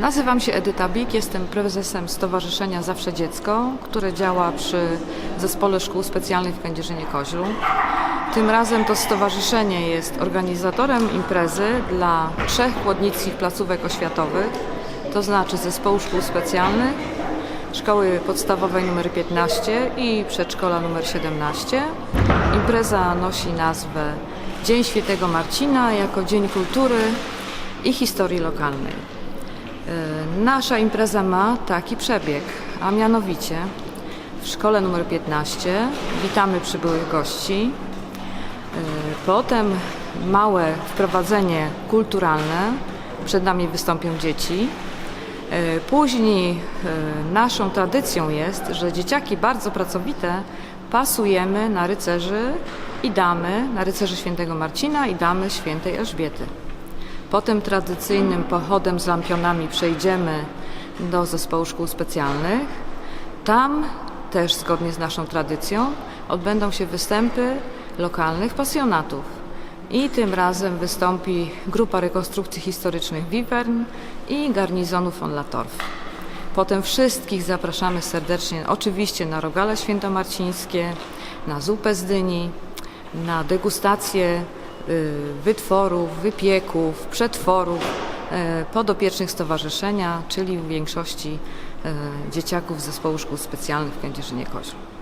Nazywam się Edyta Bik, jestem prezesem Stowarzyszenia Zawsze Dziecko, które działa przy Zespole Szkół Specjalnych w Kędzierzynie-Koźlu. Tym razem to stowarzyszenie jest organizatorem imprezy dla trzech chłodnickich placówek oświatowych, to znaczy Zespołu Szkół Specjalnych, Szkoły Podstawowej nr 15 i Przedszkola nr 17. Impreza nosi nazwę Dzień Świętego Marcina jako Dzień Kultury i Historii Lokalnej. E, Nasza impreza ma taki przebieg, a mianowicie w szkole numer 15 witamy przybyłych gości. E, Potem małe wprowadzenie kulturalne. Przed nami wystąpią dzieci. E, Później naszą tradycją jest, że dzieciaki bardzo pracowite pasujemy na rycerzy i damy, na rycerzy świętego Marcina i damy świętej Elżbiety. Potem tradycyjnym pochodem z lampionami przejdziemy do zespołu szkół specjalnych. Tam też zgodnie z naszą tradycją odbędą się występy lokalnych pasjonatów. I tym razem wystąpi grupa rekonstrukcji historycznych Wivern i garnizonu von Latorf. Potem wszystkich zapraszamy serdecznie, oczywiście na rogale świętomarcińskie, na zupę z dyni, na degustację wytworów, wypieków, przetworów y, podopiecznych stowarzyszenia, czyli w większości y, dzieciaków z zespołu szkół specjalnych w Kędzierzynie-Koźlu.